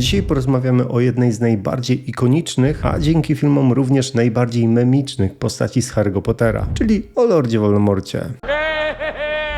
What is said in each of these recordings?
Dzisiaj porozmawiamy o jednej z najbardziej ikonicznych, a dzięki filmom również najbardziej memicznych postaci z Harry'ego Pottera, czyli o Lordzie Voldemorcie.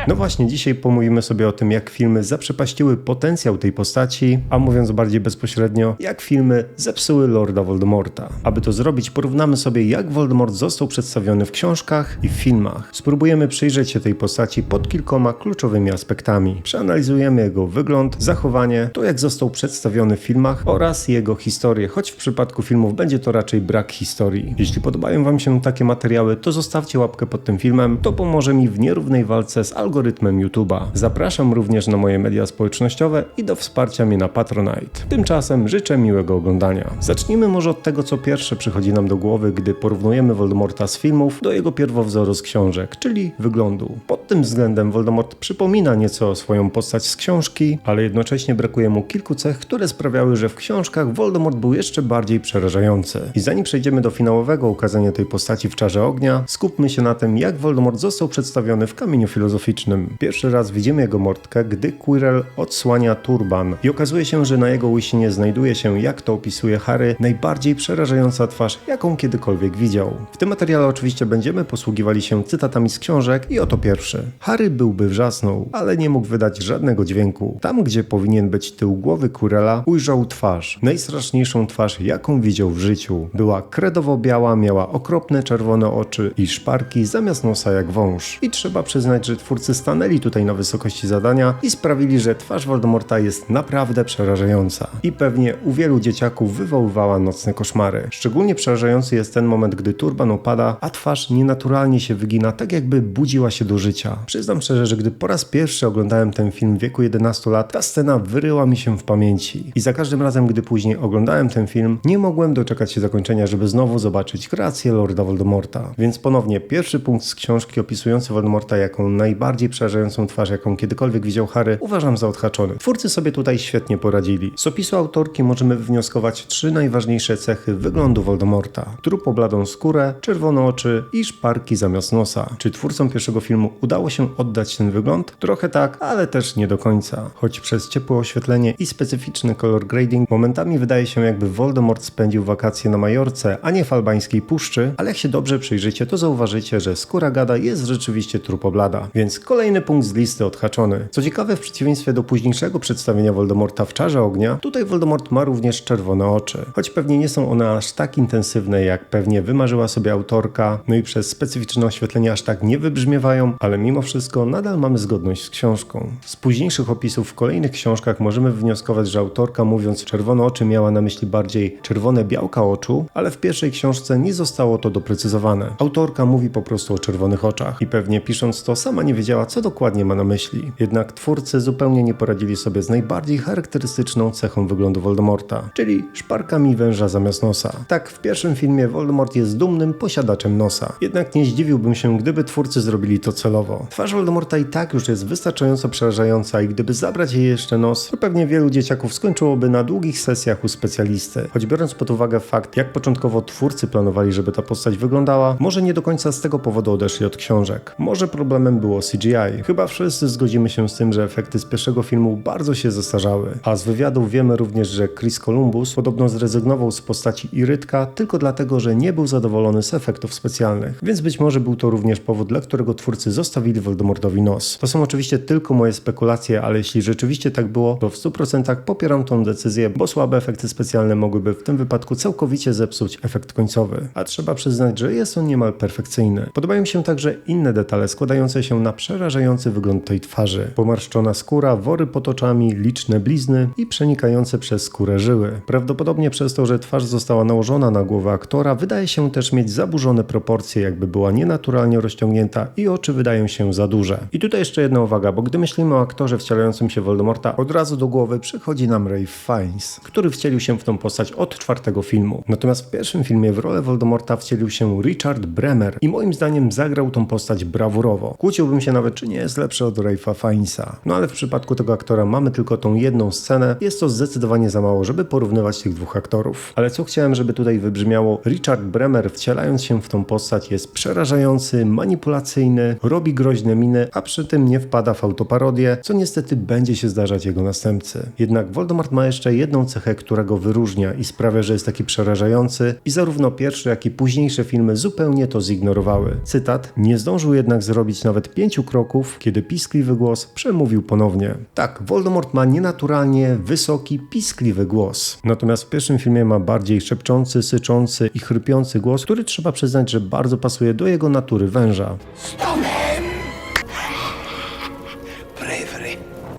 No właśnie, dzisiaj pomówimy sobie o tym, jak filmy zaprzepaściły potencjał tej postaci, a mówiąc bardziej bezpośrednio, jak filmy zepsuły Lorda Voldemorta. Aby to zrobić, porównamy sobie, jak Voldemort został przedstawiony w książkach i w filmach. Spróbujemy przyjrzeć się tej postaci pod kilkoma kluczowymi aspektami. Przeanalizujemy jego wygląd, zachowanie, to jak został przedstawiony w filmach oraz jego historię, choć w przypadku filmów będzie to raczej brak historii. Jeśli podobają Wam się takie materiały, to zostawcie łapkę pod tym filmem, to pomoże mi w nierównej walce z algorytmem YouTube'a. Zapraszam również na moje media społecznościowe i do wsparcia mnie na Patronite. Tymczasem życzę miłego oglądania. Zacznijmy może od tego, co pierwsze przychodzi nam do głowy, gdy porównujemy Voldemorta z filmów do jego pierwowzoru z książek, czyli wyglądu. Pod tym względem Voldemort przypomina nieco swoją postać z książki, ale jednocześnie brakuje mu kilku cech, które sprawiały, że w książkach Voldemort był jeszcze bardziej przerażający. I zanim przejdziemy do finałowego ukazania tej postaci w Czarze Ognia, skupmy się na tym, jak Voldemort został przedstawiony w kamieniu filozoficznym. Pierwszy raz widzimy jego mordkę, gdy Quirrell odsłania turban i okazuje się, że na jego łysinie znajduje się, jak to opisuje Harry, najbardziej przerażająca twarz, jaką kiedykolwiek widział. W tym materiale oczywiście będziemy posługiwali się cytatami z książek i oto pierwszy. Harry byłby wrzasnął, ale nie mógł wydać żadnego dźwięku. Tam, gdzie powinien być tył głowy Quirrella, ujrzał twarz. Najstraszniejszą twarz, jaką widział w życiu. Była kredowo-biała, miała okropne czerwone oczy i szparki zamiast nosa jak wąż. I trzeba przyznać, że twórcy stanęli tutaj na wysokości zadania i sprawili, że twarz Voldemorta jest naprawdę przerażająca. I pewnie u wielu dzieciaków wywoływała nocne koszmary. Szczególnie przerażający jest ten moment, gdy turban opada, a twarz nienaturalnie się wygina, tak jakby budziła się do życia. Przyznam szczerze, że gdy po raz pierwszy oglądałem ten film w wieku 11 lat, ta scena wyryła mi się w pamięci. I za każdym razem, gdy później oglądałem ten film, nie mogłem doczekać się zakończenia, żeby znowu zobaczyć kreację Lorda Voldemorta. Więc ponownie, pierwszy punkt z książki opisujący Voldemorta jako najbardziej przerażającą twarz, jaką kiedykolwiek widział Harry, uważam za odhaczony. Twórcy sobie tutaj świetnie poradzili. Z opisu autorki możemy wywnioskować trzy najważniejsze cechy wyglądu Voldemorta. Trupobladą skórę, czerwone oczy i szparki zamiast nosa. Czy twórcom pierwszego filmu udało się oddać ten wygląd? Trochę tak, ale też nie do końca. Choć przez ciepłe oświetlenie i specyficzny color grading momentami wydaje się jakby Voldemort spędził wakacje na Majorce, a nie w albańskiej puszczy, ale jak się dobrze przyjrzycie, to zauważycie, że skóra gada jest rzeczywiście trupoblada. Więc kolejny punkt z listy odhaczony. Co ciekawe, w przeciwieństwie do późniejszego przedstawienia Voldemorta w Czarze Ognia, tutaj Voldemort ma również czerwone oczy. Choć pewnie nie są one aż tak intensywne, jak pewnie wymarzyła sobie autorka, no i przez specyficzne oświetlenie aż tak nie wybrzmiewają, ale mimo wszystko nadal mamy zgodność z książką. Z późniejszych opisów w kolejnych książkach możemy wywnioskować, że autorka mówiąc czerwone oczy miała na myśli bardziej czerwone białka oczu, ale w pierwszej książce nie zostało to doprecyzowane. Autorka mówi po prostu o czerwonych oczach i pewnie pisząc to sama nie wiedziała, co dokładnie ma na myśli. Jednak twórcy zupełnie nie poradzili sobie z najbardziej charakterystyczną cechą wyglądu Voldemorta, czyli szparkami węża zamiast nosa. Tak, w pierwszym filmie Voldemort jest dumnym posiadaczem nosa. Jednak nie zdziwiłbym się, gdyby twórcy zrobili to celowo. Twarz Voldemorta i tak już jest wystarczająco przerażająca i gdyby zabrać jej jeszcze nos, to pewnie wielu dzieciaków skończyłoby na długich sesjach u specjalisty. Choć biorąc pod uwagę fakt, jak początkowo twórcy planowali, żeby ta postać wyglądała, może nie do końca z tego powodu odeszli od książek. Może problemem było CGI. Chyba wszyscy zgodzimy się z tym, że efekty z pierwszego filmu bardzo się zestarzały. A z wywiadów wiemy również, że Chris Columbus podobno zrezygnował z postaci Irytka tylko dlatego, że nie był zadowolony z efektów specjalnych. Więc być może był to również powód, dla którego twórcy zostawili Voldemortowi nos. To są oczywiście tylko moje spekulacje, ale jeśli rzeczywiście tak było, to w 100% popieram tą decyzję, bo słabe efekty specjalne mogłyby w tym wypadku całkowicie zepsuć efekt końcowy. A trzeba przyznać, że jest on niemal perfekcyjny. Podobają mi się także inne detale składające się na przerażający wygląd tej twarzy. Pomarszczona skóra, wory pod oczami, liczne blizny i przenikające przez skórę żyły. Prawdopodobnie przez to, że twarz została nałożona na głowę aktora, wydaje się też mieć zaburzone proporcje, jakby była nienaturalnie rozciągnięta i oczy wydają się za duże. I tutaj jeszcze jedna uwaga, bo gdy myślimy o aktorze wcielającym się Voldemorta, od razu do głowy przychodzi nam Ray Fiennes, który wcielił się w tą postać od czwartego filmu. Natomiast w pierwszym filmie w rolę Voldemorta wcielił się Richard Bremer i moim zdaniem zagrał tą postać brawurowo. Kłóciłbym się nawet ciekawe, czy nie jest lepszy od Ralpha Fiennesa. No ale w przypadku tego aktora mamy tylko tą jedną scenę, jest to zdecydowanie za mało, żeby porównywać tych dwóch aktorów. Ale co chciałem, żeby tutaj wybrzmiało, Richard Bremer wcielając się w tą postać jest przerażający, manipulacyjny, robi groźne miny, a przy tym nie wpada w autoparodię, co niestety będzie się zdarzać jego następcy. Jednak Voldemort ma jeszcze jedną cechę, która go wyróżnia i sprawia, że jest taki przerażający i zarówno pierwsze, jak i późniejsze filmy zupełnie to zignorowały. Cytat: Nie zdążył jednak zrobić nawet pięciu kroków, kiedy piskliwy głos przemówił ponownie. Tak, Voldemort ma nienaturalnie wysoki, piskliwy głos. Natomiast w pierwszym filmie ma bardziej szepczący, syczący i chrypiący głos, który trzeba przyznać, że bardzo pasuje do jego natury węża.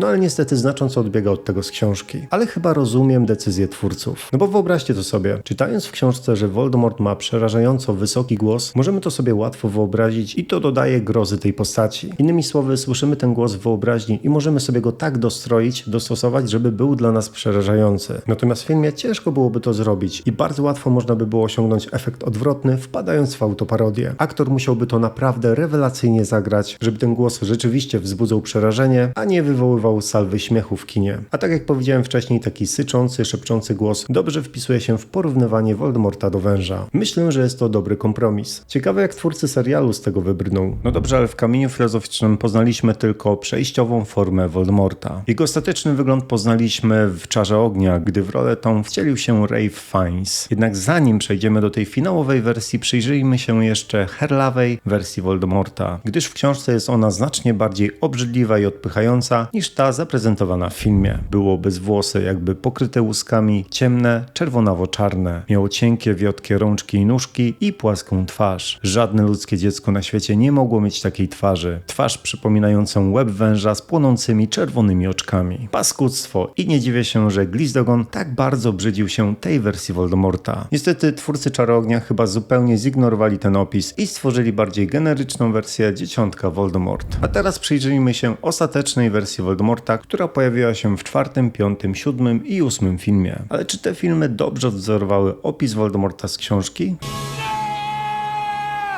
No ale niestety znacząco odbiega od tego z książki. Ale chyba rozumiem decyzję twórców. No bo wyobraźcie to sobie. Czytając w książce, że Voldemort ma przerażająco wysoki głos, możemy to sobie łatwo wyobrazić i to dodaje grozy tej postaci. Innymi słowy, słyszymy ten głos w wyobraźni i możemy sobie go tak dostroić, dostosować, żeby był dla nas przerażający. Natomiast w filmie ciężko byłoby to zrobić i bardzo łatwo można by było osiągnąć efekt odwrotny, wpadając w autoparodię. Aktor musiałby to naprawdę rewelacyjnie zagrać, żeby ten głos rzeczywiście wzbudzał przerażenie, a nie wywoływał salwy śmiechu w kinie. A tak jak powiedziałem wcześniej, taki syczący, szepczący głos dobrze wpisuje się w porównywanie Voldemorta do węża. Myślę, że jest to dobry kompromis. Ciekawe jak twórcy serialu z tego wybrną. No dobrze, ale w kamieniu filozoficznym poznaliśmy tylko przejściową formę Voldemorta. Jego ostateczny wygląd poznaliśmy w Czarze Ognia, gdy w rolę tą wcielił się Rafe Fiennes. Jednak zanim przejdziemy do tej finałowej wersji, przyjrzyjmy się jeszcze herlawej wersji Voldemorta, gdyż w książce jest ona znacznie bardziej obrzydliwa i odpychająca niż ta zaprezentowana w filmie. Było bezwłose, jakby pokryte łuskami, ciemne, czerwonawo-czarne. Miało cienkie, wiotkie rączki i nóżki i płaską twarz. Żadne ludzkie dziecko na świecie nie mogło mieć takiej twarzy. Twarz przypominającą łeb węża z płonącymi czerwonymi oczkami. Paskudztwo i nie dziwię się, że Glizdogon tak bardzo brzydził się tej wersji Voldemorta. Niestety twórcy Czarognia chyba zupełnie zignorowali ten opis i stworzyli bardziej generyczną wersję dzieciątka Voldemort. A teraz przyjrzyjmy się ostatecznej wersji Voldemorta, która pojawiła się w czwartym, piątym, siódmym i ósmym filmie. Ale czy te filmy dobrze odwzorowały opis Voldemorta z książki?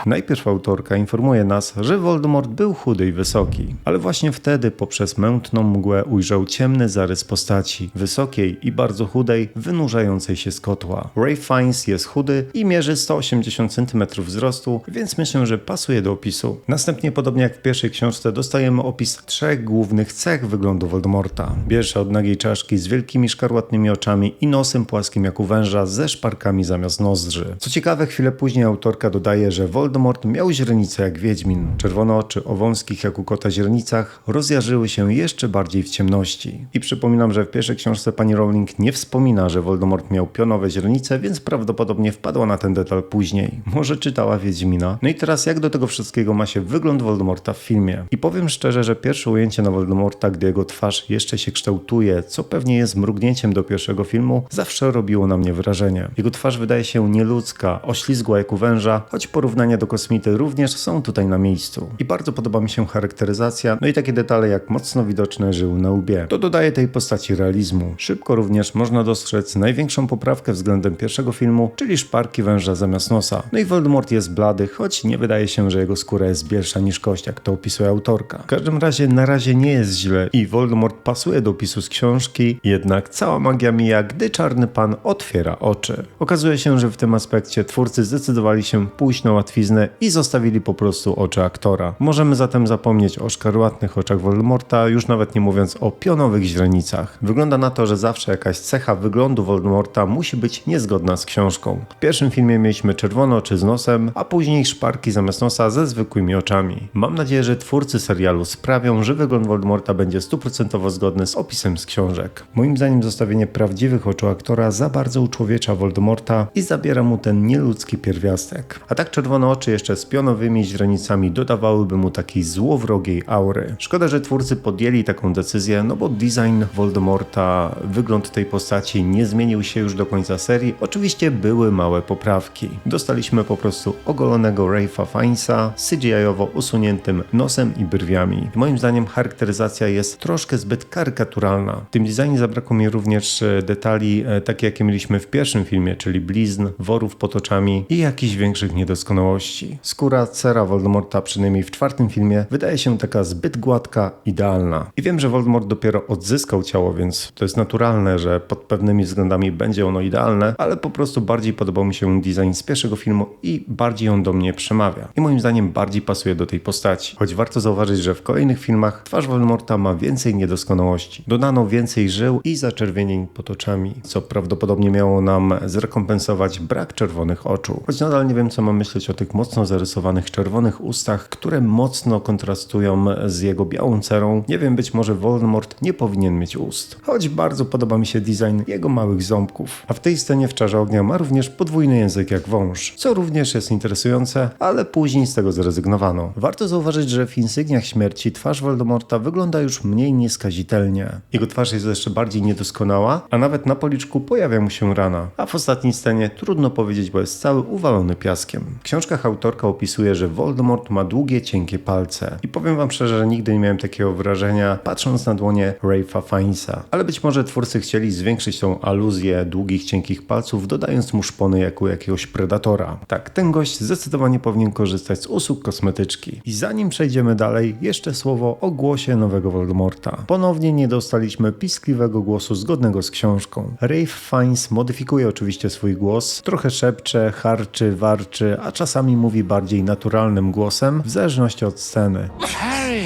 Najpierw autorka informuje nas, że Voldemort był chudy i wysoki, ale właśnie wtedy poprzez mętną mgłę ujrzał ciemny zarys postaci, wysokiej i bardzo chudej, wynurzającej się z kotła. Ray Fiennes jest chudy i mierzy 180 cm wzrostu, więc myślę, że pasuje do opisu. Następnie, podobnie jak w pierwszej książce, dostajemy opis trzech głównych cech wyglądu Voldemorta. Pierwsza od nagiej czaszki z wielkimi szkarłatnymi oczami i nosem płaskim jak u węża ze szparkami zamiast nozdrzy. Co ciekawe, chwilę później autorka dodaje, że Voldemort Voldemort miał źrenicę jak Wiedźmin. Czerwone oczy o wąskich jak u kota źrenicach rozjarzyły się jeszcze bardziej w ciemności. I przypominam, że w pierwszej książce pani Rowling nie wspomina, że Voldemort miał pionowe źrenice, więc prawdopodobnie wpadła na ten detal później. Może czytała Wiedźmina. No i teraz jak do tego wszystkiego ma się wygląd Voldemorta w filmie? I powiem szczerze, że pierwsze ujęcie na Voldemorta, gdy jego twarz jeszcze się kształtuje, co pewnie jest mrugnięciem do pierwszego filmu, zawsze robiło na mnie wrażenie. Jego twarz wydaje się nieludzka, oślizgła jak u węża, choć porównania do kosmity również są tutaj na miejscu. I bardzo podoba mi się charakteryzacja, no i takie detale jak mocno widoczne żył na łbie. To dodaje tej postaci realizmu. Szybko również można dostrzec największą poprawkę względem pierwszego filmu, czyli szparki węża zamiast nosa. No i Voldemort jest blady, choć nie wydaje się, że jego skóra jest bielsza niż kość, jak to opisuje autorka. W każdym razie na razie nie jest źle i Voldemort pasuje do opisu z książki, jednak cała magia mija, gdy czarny pan otwiera oczy. Okazuje się, że w tym aspekcie twórcy zdecydowali się pójść na łatwiznę i zostawili po prostu oczy aktora. Możemy zatem zapomnieć o szkarłatnych oczach Voldemorta, już nawet nie mówiąc o pionowych źrenicach. Wygląda na to, że zawsze jakaś cecha wyglądu Voldemorta musi być niezgodna z książką. W pierwszym filmie mieliśmy czerwone oczy z nosem, a później szparki zamiast nosa ze zwykłymi oczami. Mam nadzieję, że twórcy serialu sprawią, że wygląd Voldemorta będzie stuprocentowo zgodny z opisem z książek. Moim zdaniem zostawienie prawdziwych oczu aktora za bardzo uczłowiecza Voldemorta i zabiera mu ten nieludzki pierwiastek. A tak czerwone oczy jeszcze z pionowymi źrenicami dodawałyby mu takiej złowrogiej aury. Szkoda, że twórcy podjęli taką decyzję, no bo design Voldemorta, wygląd tej postaci nie zmienił się już do końca serii. Oczywiście były małe poprawki. Dostaliśmy po prostu ogolonego Ralpha Fiennesa z CGI-owo usuniętym nosem i brwiami. Moim zdaniem charakteryzacja jest troszkę zbyt karykaturalna. W tym designie zabrakło mi również e, detali e, takie jakie mieliśmy w pierwszym filmie, czyli blizn, worów pod oczami i jakichś większych niedoskonałości Skóra cera Voldemorta, przynajmniej w czwartym filmie, wydaje się taka zbyt gładka, idealna. I wiem, że Voldemort dopiero odzyskał ciało, więc to jest naturalne, że pod pewnymi względami będzie ono idealne, ale po prostu bardziej podobał mi się design z pierwszego filmu i bardziej on do mnie przemawia. I moim zdaniem bardziej pasuje do tej postaci. Choć warto zauważyć, że w kolejnych filmach twarz Voldemorta ma więcej niedoskonałości. Dodano więcej żył i zaczerwienień pod oczami, co prawdopodobnie miało nam zrekompensować brak czerwonych oczu. Choć nadal nie wiem, co mam myśleć o tych mocno zarysowanych czerwonych ustach, które mocno kontrastują z jego białą cerą. Nie wiem, być może Voldemort nie powinien mieć ust. Choć bardzo podoba mi się design jego małych ząbków. A w tej scenie w Czarze Ognia ma również podwójny język jak wąż, co również jest interesujące, ale później z tego zrezygnowano. Warto zauważyć, że w insygniach śmierci twarz Voldemorta wygląda już mniej nieskazitelnie. Jego twarz jest jeszcze bardziej niedoskonała, a nawet na policzku pojawia mu się rana. A w ostatniej scenie trudno powiedzieć, bo jest cały uwalony piaskiem. W książkach autorka opisuje, że Voldemort ma długie, cienkie palce. I powiem wam szczerze, że nigdy nie miałem takiego wrażenia, patrząc na dłonie Ralpha Fiennesa. Ale być może twórcy chcieli zwiększyć tą aluzję długich, cienkich palców, dodając mu szpony jak u jakiegoś predatora. Tak, ten gość zdecydowanie powinien korzystać z usług kosmetyczki. I zanim przejdziemy dalej, jeszcze słowo o głosie nowego Voldemorta. Ponownie nie dostaliśmy piskliwego głosu zgodnego z książką. Rafe Fiennes modyfikuje oczywiście swój głos, trochę szepcze, harczy, warczy, a czasami mówi bardziej naturalnym głosem, w zależności od sceny. Harry!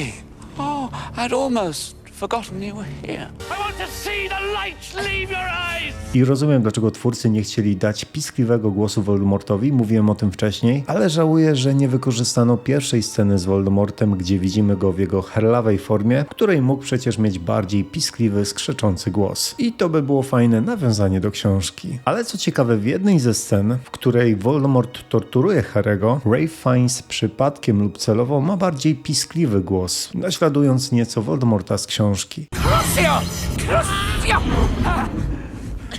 Oh, I'd almost forgotten you were here. I want to see the light leave your eyes! I rozumiem, dlaczego twórcy nie chcieli dać piskliwego głosu Voldemortowi, mówiłem o tym wcześniej, ale żałuję, że nie wykorzystano pierwszej sceny z Voldemortem, gdzie widzimy go w jego herlawej formie, której mógł przecież mieć bardziej piskliwy, skrzeczący głos. I to by było fajne nawiązanie do książki. Ale co ciekawe, w jednej ze scen, w której Voldemort torturuje Harry'ego, Ray Fiennes przypadkiem lub celowo ma bardziej piskliwy głos, naśladując nieco Voldemorta z książki. Crucio! Crucio!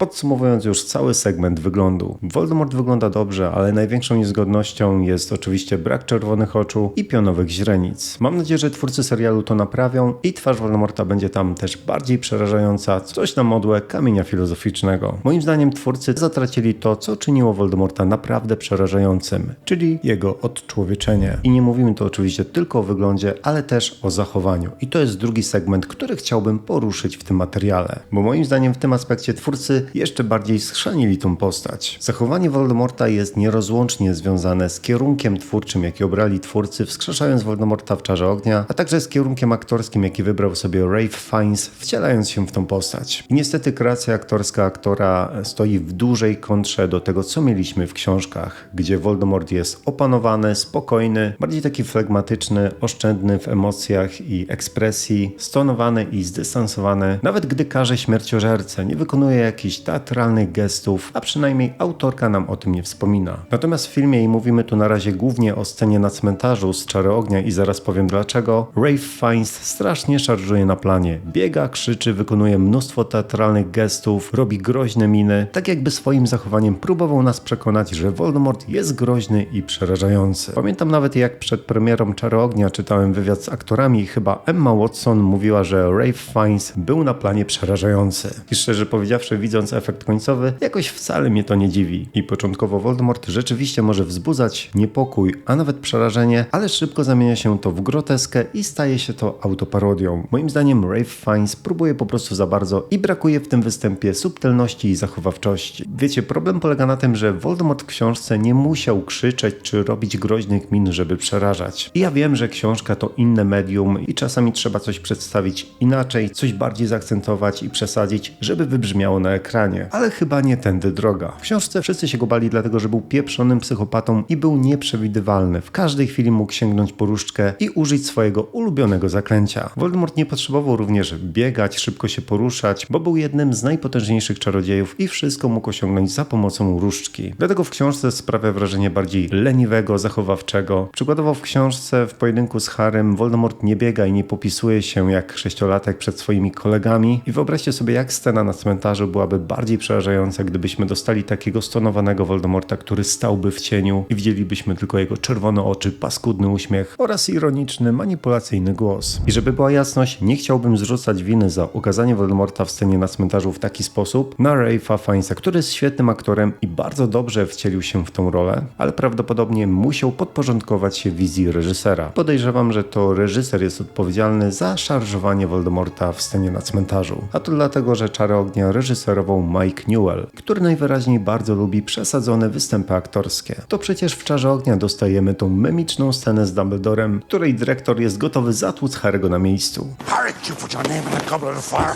Podsumowując już cały segment wyglądu. Voldemort wygląda dobrze, ale największą niezgodnością jest oczywiście brak czerwonych oczu i pionowych źrenic. Mam nadzieję, że twórcy serialu to naprawią i twarz Voldemorta będzie tam też bardziej przerażająca, coś na modłę kamienia filozoficznego. Moim zdaniem twórcy zatracili to, co czyniło Voldemorta naprawdę przerażającym, czyli jego odczłowieczenie. I nie mówimy tu oczywiście tylko o wyglądzie, ale też o zachowaniu. I to jest drugi segment, który chciałbym poruszyć w tym materiale, bo moim zdaniem w tym aspekcie twórcy jeszcze bardziej schrzanili tą postać. Zachowanie Voldemorta jest nierozłącznie związane z kierunkiem twórczym, jaki obrali twórcy, wskrzeszając Voldemorta w Czarze Ognia, a także z kierunkiem aktorskim, jaki wybrał sobie Rafe Fiennes, wcielając się w tą postać. I niestety kreacja aktorska aktora stoi w dużej kontrze do tego, co mieliśmy w książkach, gdzie Voldemort jest opanowany, spokojny, bardziej taki flegmatyczny, oszczędny w emocjach i ekspresji, stonowany i zdystansowany, nawet gdy karze śmierciożercę, nie wykonuje jakichś teatralnych gestów, a przynajmniej autorka nam o tym nie wspomina. Natomiast w filmie, i mówimy tu na razie głównie o scenie na cmentarzu z Czary Ognia i zaraz powiem dlaczego, Rafe Fiennes strasznie szarżuje na planie. Biega, krzyczy, wykonuje mnóstwo teatralnych gestów, robi groźne miny, tak jakby swoim zachowaniem próbował nas przekonać, że Voldemort jest groźny i przerażający. Pamiętam nawet jak przed premierą Czary Ognia czytałem wywiad z aktorami i chyba Emma Watson mówiła, że Rafe Fiennes był na planie przerażający. I szczerze powiedziawszy, widząc efekt końcowy, jakoś wcale mnie to nie dziwi. I początkowo Voldemort rzeczywiście może wzbudzać niepokój, a nawet przerażenie, ale szybko zamienia się to w groteskę i staje się to autoparodią. Moim zdaniem Rafe Fiennes próbuje po prostu za bardzo i brakuje w tym występie subtelności i zachowawczości. Wiecie, problem polega na tym, że Voldemort w książce nie musiał krzyczeć czy robić groźnych min, żeby przerażać. I ja wiem, że książka to inne medium i czasami trzeba coś przedstawić inaczej, coś bardziej zaakcentować i przesadzić, żeby wybrzmiało na ekranie. Ale chyba nie tędy droga. W książce wszyscy się go bali, dlatego że był pieprzonym psychopatą i był nieprzewidywalny. W każdej chwili mógł sięgnąć po różdżkę i użyć swojego ulubionego zaklęcia. Voldemort nie potrzebował również biegać, szybko się poruszać, bo był jednym z najpotężniejszych czarodziejów i wszystko mógł osiągnąć za pomocą różdżki. Dlatego w książce sprawia wrażenie bardziej leniwego, zachowawczego. Przykładowo w książce w pojedynku z Harrym Voldemort nie biega i nie popisuje się jak sześciolatek przed swoimi kolegami i wyobraźcie sobie jak scena na cmentarzu byłaby bardziej przerażające, gdybyśmy dostali takiego stonowanego Voldemorta, który stałby w cieniu i widzielibyśmy tylko jego czerwone oczy, paskudny uśmiech oraz ironiczny, manipulacyjny głos. I żeby była jasność, nie chciałbym zrzucać winy za ukazanie Voldemorta w scenie na cmentarzu w taki sposób na Ralpha Fiennesa, który jest świetnym aktorem i bardzo dobrze wcielił się w tą rolę, ale prawdopodobnie musiał podporządkować się wizji reżysera. Podejrzewam, że to reżyser jest odpowiedzialny za szarżowanie Voldemorta w scenie na cmentarzu. A to dlatego, że Czary Ognia reżyserował Mike Newell, który najwyraźniej bardzo lubi przesadzone występy aktorskie. To przecież w Czarze Ognia dostajemy tą memiczną scenę z Dumbledorem, której dyrektor jest gotowy zatłuc Harry'ego na miejscu. Harry, did you put your name in a goblet of fire?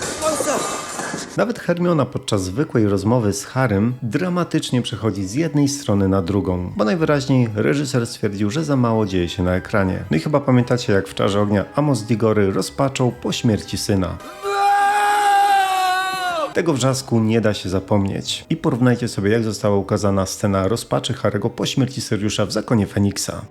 Nawet Hermiona podczas zwykłej rozmowy z Harrym dramatycznie przechodzi z jednej strony na drugą, bo najwyraźniej reżyser stwierdził, że za mało dzieje się na ekranie. No i chyba pamiętacie, jak w Czarze Ognia Amos Digory rozpaczał po śmierci syna. Tego wrzasku nie da się zapomnieć. I porównajcie sobie, jak została ukazana scena rozpaczy Harego po śmierci Seriusza w Zakonie Feniksa.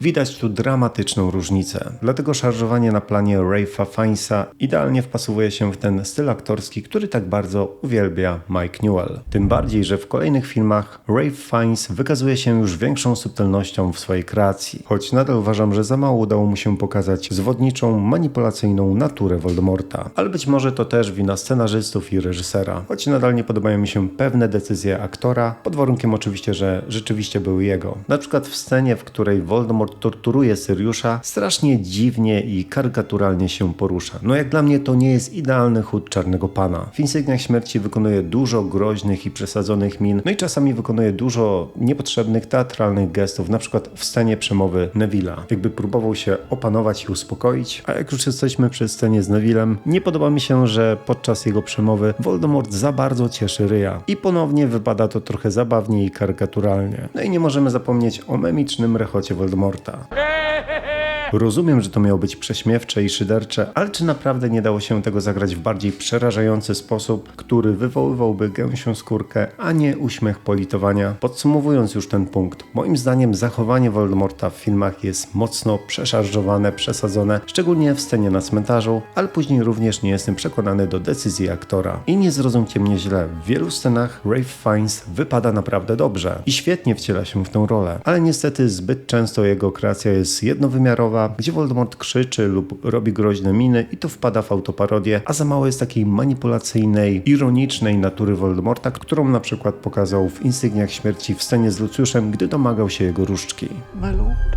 Widać tu dramatyczną różnicę. Dlatego szarżowanie na planie Ralpha Fiennesa idealnie wpasowuje się w ten styl aktorski, który tak bardzo uwielbia Mike Newell. Tym bardziej, że w kolejnych filmach Ralph Fiennes wykazuje się już większą subtelnością w swojej kreacji. Choć nadal uważam, że za mało udało mu się pokazać zwodniczą, manipulacyjną naturę Voldemorta. Ale być może to też wina scenarzystów i reżysera. Choć nadal nie podobają mi się pewne decyzje aktora, pod warunkiem oczywiście, że rzeczywiście były jego. Na przykład w scenie, w której Voldemort torturuje Syriusza, strasznie dziwnie i karykaturalnie się porusza. No jak dla mnie to nie jest idealny chód Czarnego Pana. W Insygniach Śmierci wykonuje dużo groźnych i przesadzonych min, no i czasami wykonuje dużo niepotrzebnych teatralnych gestów, na przykład w scenie przemowy Neville'a. Jakby próbował się opanować i uspokoić, a jak już jesteśmy przy scenie z Nevillem, nie podoba mi się, że podczas jego przemowy Voldemort za bardzo cieszy ryja. I ponownie wypada to trochę zabawnie i karykaturalnie. No i nie możemy zapomnieć o memicznym rechocie Voldemorta. porta. Rozumiem, że to miało być prześmiewcze i szydercze, ale czy naprawdę nie dało się tego zagrać w bardziej przerażający sposób, który wywoływałby gęsią skórkę, a nie uśmiech politowania? Podsumowując już ten punkt, moim zdaniem zachowanie Voldemorta w filmach jest mocno przeszarżowane, przesadzone, szczególnie w scenie na cmentarzu, ale później również nie jestem przekonany do decyzji aktora. I nie zrozumcie mnie źle, w wielu scenach Ralph Fiennes wypada naprawdę dobrze i świetnie wciela się w tę rolę, ale niestety zbyt często jego kreacja jest jednowymiarowa, gdzie Voldemort krzyczy lub robi groźne miny i to wpada w autoparodię, a za mało jest takiej manipulacyjnej, ironicznej natury Voldemorta, którą na przykład pokazał w Insygniach Śmierci w scenie z Lucjuszem, gdy domagał się jego różdżki. My lord,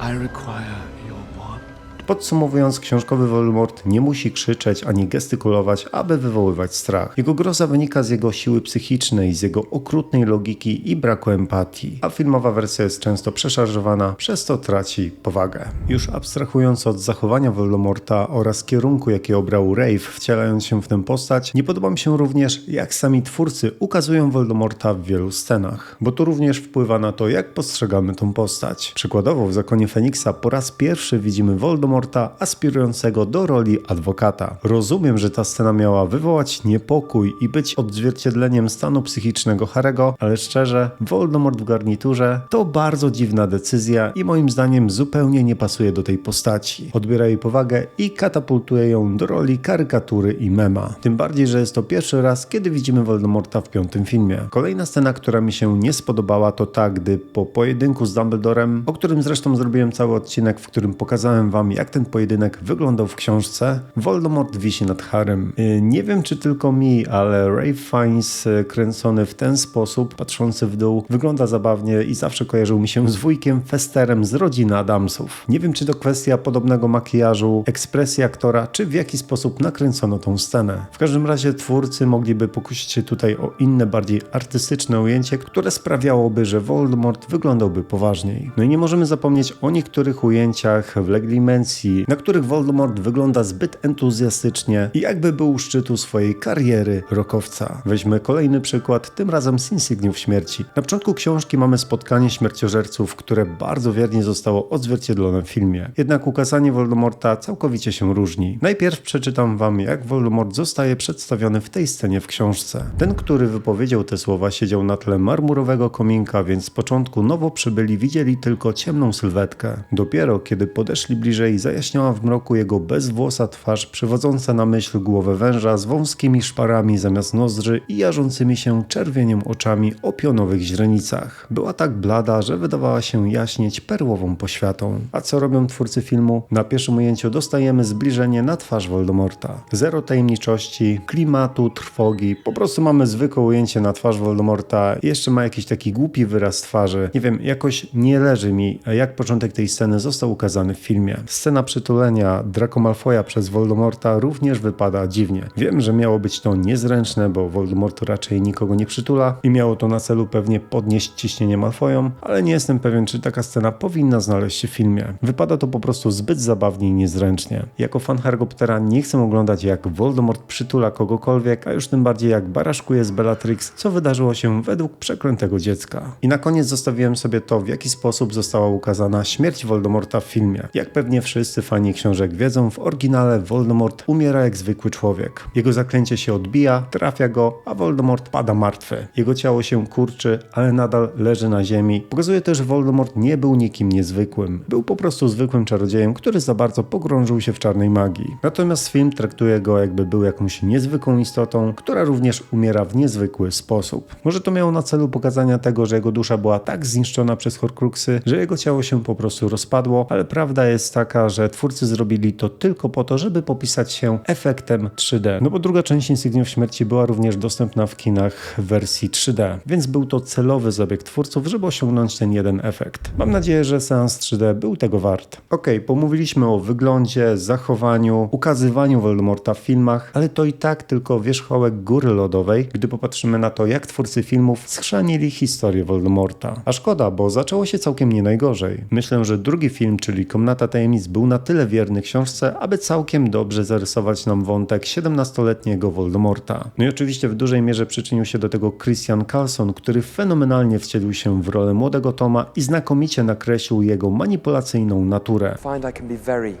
I require. Podsumowując, książkowy Voldemort nie musi krzyczeć ani gestykulować, aby wywoływać strach. Jego groza wynika z jego siły psychicznej, z jego okrutnej logiki i braku empatii, a filmowa wersja jest często przeszarżowana, przez to traci powagę. Już abstrahując od zachowania Voldemorta oraz kierunku, jaki obrał Rave, wcielając się w tę postać, nie podoba mi się również, jak sami twórcy ukazują Voldemorta w wielu scenach, bo to również wpływa na to, jak postrzegamy tą postać. Przykładowo w Zakonie Feniksa po raz pierwszy widzimy Voldemorta aspirującego do roli adwokata. Rozumiem, że ta scena miała wywołać niepokój i być odzwierciedleniem stanu psychicznego Harego, ale szczerze, Voldemort w garniturze to bardzo dziwna decyzja i moim zdaniem zupełnie nie pasuje do tej postaci. Odbiera jej powagę i katapultuje ją do roli karykatury i mema. Tym bardziej, że jest to pierwszy raz, kiedy widzimy Voldemorta w piątym filmie. Kolejna scena, która mi się nie spodobała, to ta, gdy po pojedynku z Dumbledorem, o którym zresztą zrobiłem cały odcinek, w którym pokazałem wam, jak ten pojedynek wyglądał w książce, Voldemort wisi nad Harrym. Yy, Nie wiem, czy tylko mi, ale Ray Fiennes yy, kręcony w ten sposób, patrzący w dół, wygląda zabawnie i zawsze kojarzył mi się z wujkiem Festerem z rodziny Adamsów. Nie wiem, czy to kwestia podobnego makijażu, ekspresji aktora, czy w jaki sposób nakręcono tą scenę. W każdym razie twórcy mogliby pokusić się tutaj o inne, bardziej artystyczne ujęcie, które sprawiałoby, że Voldemort wyglądałby poważniej. No i nie możemy zapomnieć o niektórych ujęciach w Leglimencji emocji, na których Voldemort wygląda zbyt entuzjastycznie i jakby był u szczytu swojej kariery rokowca. Weźmy kolejny przykład, tym razem z Insygniów Śmierci. Na początku książki mamy spotkanie śmierciożerców, które bardzo wiernie zostało odzwierciedlone w filmie. Jednak ukazanie Voldemorta całkowicie się różni. Najpierw przeczytam wam, jak Voldemort zostaje przedstawiony w tej scenie w książce. Ten, który wypowiedział te słowa, siedział na tle marmurowego kominka, więc z początku nowo przybyli widzieli tylko ciemną sylwetkę. Dopiero kiedy podeszli bliżej, zajaśniała w mroku jego bezwłosa twarz, przywodząca na myśl głowę węża z wąskimi szparami zamiast nozdrzy i jarzącymi się czerwieniem oczami o pionowych źrenicach. Była tak blada, że wydawała się jaśnieć perłową poświatą. A co robią twórcy filmu? Na pierwszym ujęciu dostajemy zbliżenie na twarz Voldemorta. Zero tajemniczości, klimatu, trwogi. Po prostu mamy zwykłe ujęcie na twarz Voldemorta. Jeszcze ma jakiś taki głupi wyraz twarzy. Nie wiem, jakoś nie leży mi, jak początek tej sceny został ukazany w filmie. Scena przytulenia Draco Malfoya przez Voldemorta również wypada dziwnie. Wiem, że miało być to niezręczne, bo Voldemort raczej nikogo nie przytula i miało to na celu pewnie podnieść ciśnienie Malfoyom, ale nie jestem pewien, czy taka scena powinna znaleźć się w filmie. Wypada to po prostu zbyt zabawnie i niezręcznie. Jako fan Harry Pottera nie chcę oglądać jak Voldemort przytula kogokolwiek, a już tym bardziej jak baraszkuje z Bellatrix, co wydarzyło się według przeklętego dziecka. I na koniec zostawiłem sobie to, w jaki sposób została ukazana śmierć Voldemorta w filmie. Jak pewnie wszyscy fani książek wiedzą, w oryginale Voldemort umiera jak zwykły człowiek. Jego zaklęcie się odbija, trafia go, a Voldemort pada martwy. Jego ciało się kurczy, ale nadal leży na ziemi. Pokazuje też, że Voldemort nie był nikim niezwykłym. Był po prostu zwykłym czarodziejem, który za bardzo pogrążył się w czarnej magii. Natomiast film traktuje go jakby był jakąś niezwykłą istotą, która również umiera w niezwykły sposób. Może to miało na celu pokazania tego, że jego dusza była tak zniszczona przez Horcruxy, że jego ciało się po prostu rozpadło, ale prawda jest taka, że twórcy zrobili to tylko po to, żeby popisać się efektem 3D. No bo druga część Insygniów Śmierci była również dostępna w kinach w wersji 3D, więc był to celowy zabieg twórców, żeby osiągnąć ten jeden efekt. Mam nadzieję, że seans 3D był tego wart. Okej, pomówiliśmy o wyglądzie, zachowaniu, ukazywaniu Voldemorta w filmach, ale to i tak tylko wierzchołek góry lodowej, gdy popatrzymy na to, jak twórcy filmów schrzanili historię Voldemorta. A szkoda, bo zaczęło się całkiem nie najgorzej. Myślę, że drugi film, czyli Komnata Tajemnic, był na tyle wierny książce, aby całkiem dobrze zarysować nam wątek 17-letniego Voldemorta. No i oczywiście w dużej mierze przyczynił się do tego Christian Carlson, który fenomenalnie wcielił się w rolę młodego Toma i znakomicie nakreślił jego manipulacyjną naturę. find I can be very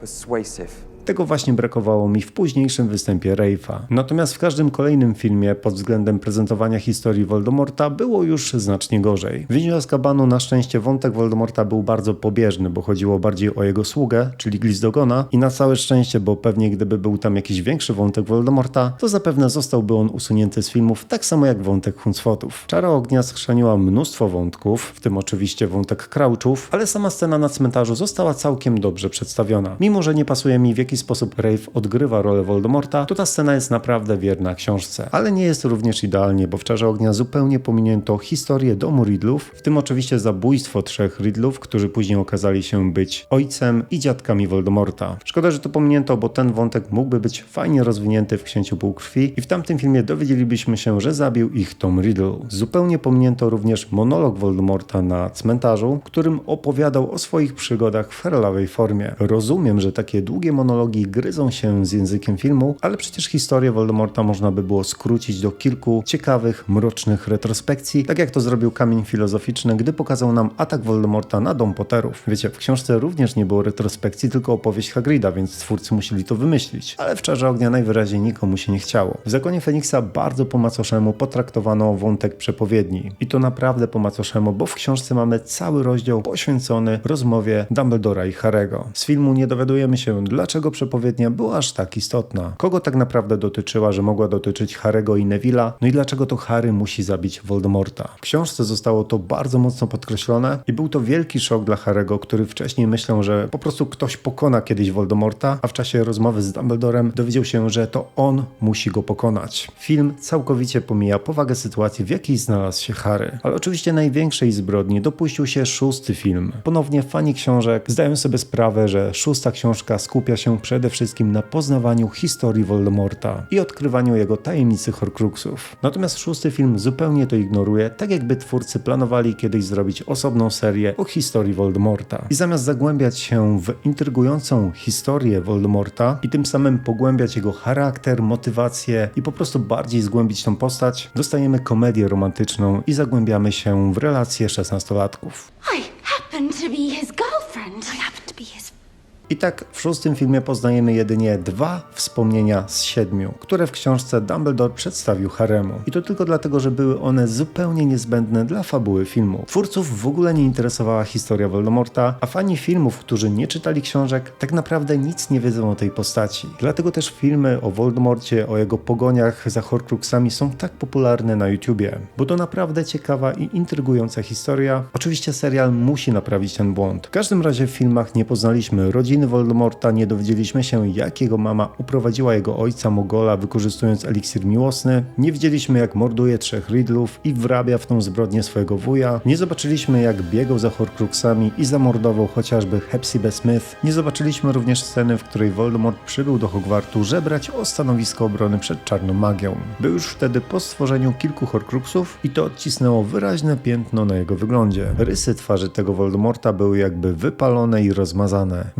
persuasive. Tego właśnie brakowało mi w późniejszym występie Rafe'a. Natomiast w każdym kolejnym filmie pod względem prezentowania historii Voldemorta było już znacznie gorzej. W Więzieniu Azkabanu na szczęście wątek Voldemorta był bardzo pobieżny, bo chodziło bardziej o jego sługę, czyli Glizdogona i na całe szczęście, bo pewnie gdyby był tam jakiś większy wątek Voldemorta, to zapewne zostałby on usunięty z filmów, tak samo jak wątek Huncwotów. Czara Ognia schrzaniła mnóstwo wątków, w tym oczywiście wątek Crouchów, ale sama scena na cmentarzu została całkiem dobrze przedstawiona. Mimo, że nie pasuje mi w jaki sposób Rave odgrywa rolę Voldemorta, to ta scena jest naprawdę wierna książce. Ale nie jest również idealnie, bo w Czarze Ognia zupełnie pominięto historię domu Riddlów, w tym oczywiście zabójstwo trzech Riddlów, którzy później okazali się być ojcem i dziadkami Voldemorta. Szkoda, że to pominięto, bo ten wątek mógłby być fajnie rozwinięty w Księciu Półkrwi i w tamtym filmie dowiedzielibyśmy się, że zabił ich Tom Riddle. Zupełnie pominięto również monolog Voldemorta na cmentarzu, którym opowiadał o swoich przygodach w herlawej formie. Rozumiem, że takie długie monologi gryzą się z językiem filmu, ale przecież historię Voldemorta można by było skrócić do kilku ciekawych, mrocznych retrospekcji, tak jak to zrobił Kamień Filozoficzny, gdy pokazał nam atak Voldemorta na dom Potterów. Wiecie, w książce również nie było retrospekcji, tylko opowieść Hagrida, więc twórcy musieli to wymyślić. Ale w Czarze Ognia najwyraźniej nikomu się nie chciało. W Zakonie Feniksa bardzo po macoszemu potraktowano wątek przepowiedni. I to naprawdę po macoszemu, bo w książce mamy cały rozdział poświęcony rozmowie Dumbledora i Harego. Z filmu nie dowiadujemy się, dlaczego przepowiednia była aż tak istotna. Kogo tak naprawdę dotyczyła, że mogła dotyczyć Harego i Neville'a? No i dlaczego to Harry musi zabić Voldemorta? W książce zostało to bardzo mocno podkreślone i był to wielki szok dla Harego, który wcześniej myślał, że po prostu ktoś pokona kiedyś Voldemorta, a w czasie rozmowy z Dumbledorem dowiedział się, że to on musi go pokonać. Film całkowicie pomija powagę sytuacji, w jakiej znalazł się Harry. Ale oczywiście największej zbrodni dopuścił się szósty film. Ponownie fani książek zdają sobie sprawę, że szósta książka skupia się przede wszystkim na poznawaniu historii Voldemorta i odkrywaniu jego tajemnicy Horcruxów. Natomiast szósty film zupełnie to ignoruje, tak jakby twórcy planowali kiedyś zrobić osobną serię o historii Voldemorta. I zamiast zagłębiać się w intrygującą historię Voldemorta i tym samym pogłębiać jego charakter, motywację i po prostu bardziej zgłębić tą postać, dostajemy komedię romantyczną i zagłębiamy się w relacje szesnastolatków. I happen to be his girlfriend. I tak w szóstym filmie poznajemy jedynie dwa wspomnienia z siedmiu, które w książce Dumbledore przedstawił Haremu. I to tylko dlatego, że były one zupełnie niezbędne dla fabuły filmu. Twórców w ogóle nie interesowała historia Voldemorta, a fani filmów, którzy nie czytali książek, tak naprawdę nic nie wiedzą o tej postaci. Dlatego też filmy o Voldemorcie, o jego pogoniach za Horcruxami są tak popularne na YouTubie, bo to naprawdę ciekawa i intrygująca historia. Oczywiście serial musi naprawić ten błąd. W każdym razie w filmach nie poznaliśmy rodziny Voldemorta, nie dowiedzieliśmy się jak jego mama uprowadziła jego ojca Mogola wykorzystując eliksir miłosny, nie widzieliśmy jak morduje trzech Riddlów i wrabia w tą zbrodnię swojego wuja, nie zobaczyliśmy jak biegał za Horcruxami i zamordował chociażby Hepzibah Smith, nie zobaczyliśmy również sceny, w której Voldemort przybył do Hogwartu żebrać o stanowisko obrony przed czarną magią. Był już wtedy po stworzeniu kilku Horcruxów i to odcisnęło wyraźne piętno na jego wyglądzie. Rysy twarzy tego Voldemorta były jakby wypalone i rozmazane.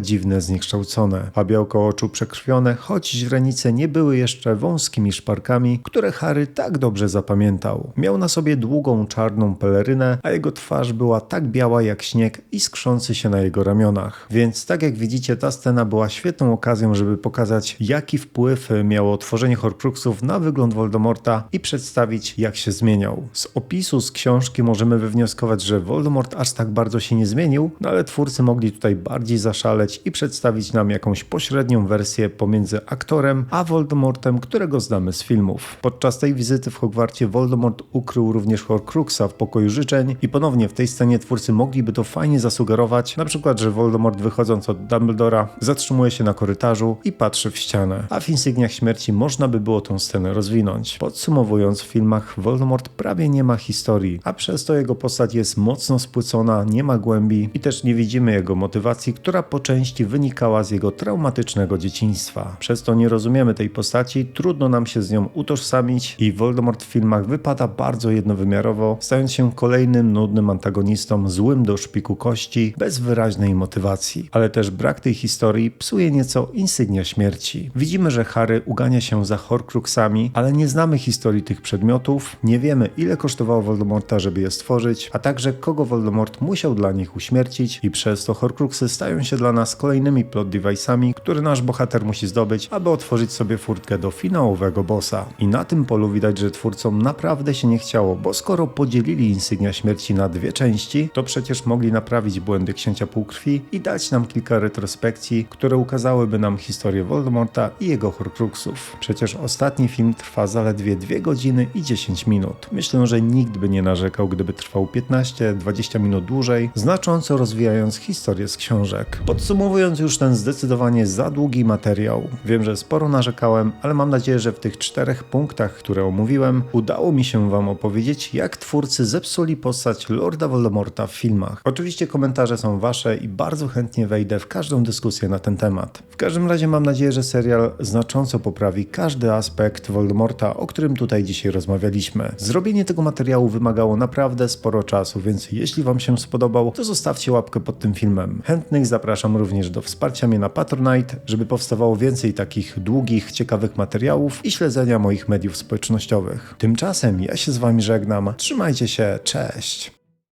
Dziwne, zniekształcone, a białko oczu przekrwione, choć źrenice nie były jeszcze wąskimi szparkami, które Harry tak dobrze zapamiętał. Miał na sobie długą czarną pelerynę, a jego twarz była tak biała jak śnieg i skrzący się na jego ramionach. Więc tak jak widzicie, ta scena była świetną okazją, żeby pokazać jaki wpływ miało tworzenie Horcruxów na wygląd Voldemorta i przedstawić jak się zmieniał. Z opisu z książki możemy wywnioskować, że Voldemort aż tak bardzo się nie zmienił, no ale twórcy mogli tutaj bardziej zaszaleć i przedstawić nam jakąś pośrednią wersję pomiędzy aktorem a Voldemortem, którego znamy z filmów. Podczas tej wizyty w Hogwarcie Voldemort ukrył również Horcruxa w pokoju życzeń i ponownie w tej scenie twórcy mogliby to fajnie zasugerować, na przykład, że Voldemort wychodząc od Dumbledora zatrzymuje się na korytarzu i patrzy w ścianę, a w Insygniach Śmierci można by było tą scenę rozwinąć. Podsumowując, w filmach Voldemort prawie nie ma historii, a przez to jego postać jest mocno spłycona, nie ma głębi i też nie widzimy jego motywacji, która po części wynikała z jego traumatycznego dzieciństwa. Przez to nie rozumiemy tej postaci, trudno nam się z nią utożsamić i Voldemort w filmach wypada bardzo jednowymiarowo, stając się kolejnym nudnym antagonistą, złym do szpiku kości, bez wyraźnej motywacji. Ale też brak tej historii psuje nieco insygnia śmierci. Widzimy, że Harry ugania się za Horcruxami, ale nie znamy historii tych przedmiotów, nie wiemy ile kosztowało Voldemorta, żeby je stworzyć, a także kogo Voldemort musiał dla nich uśmiercić i przez to Horcruxy stają się dla nas kolejnymi plot device'ami, które nasz bohater musi zdobyć, aby otworzyć sobie furtkę do finałowego bossa. I na tym polu widać, że twórcom naprawdę się nie chciało, bo skoro podzielili insygnia śmierci na dwie części, to przecież mogli naprawić błędy księcia półkrwi i dać nam kilka retrospekcji, które ukazałyby nam historię Voldemorta i jego Horcruxów. Przecież ostatni film trwa zaledwie 2 godziny i 10 minut. Myślę, że nikt by nie narzekał, gdyby trwał 15-20 minut dłużej, znacząco rozwijając historię z książek. Podsumowując już ten zdecydowanie za długi materiał, wiem, że sporo narzekałem, ale mam nadzieję, że w tych czterech punktach, które omówiłem, udało mi się Wam opowiedzieć, jak twórcy zepsuli postać Lorda Voldemorta w filmach. Oczywiście komentarze są Wasze i bardzo chętnie wejdę w każdą dyskusję na ten temat. W każdym razie mam nadzieję, że serial znacząco poprawi każdy aspekt Voldemorta, o którym tutaj dzisiaj rozmawialiśmy. Zrobienie tego materiału wymagało naprawdę sporo czasu, więc jeśli Wam się spodobał, to zostawcie łapkę pod tym filmem. Chętnych zapraszam również do wsparcia mnie na Patronite, żeby powstawało więcej takich długich, ciekawych materiałów i śledzenia moich mediów społecznościowych. Tymczasem ja się z Wami żegnam. Trzymajcie się, cześć!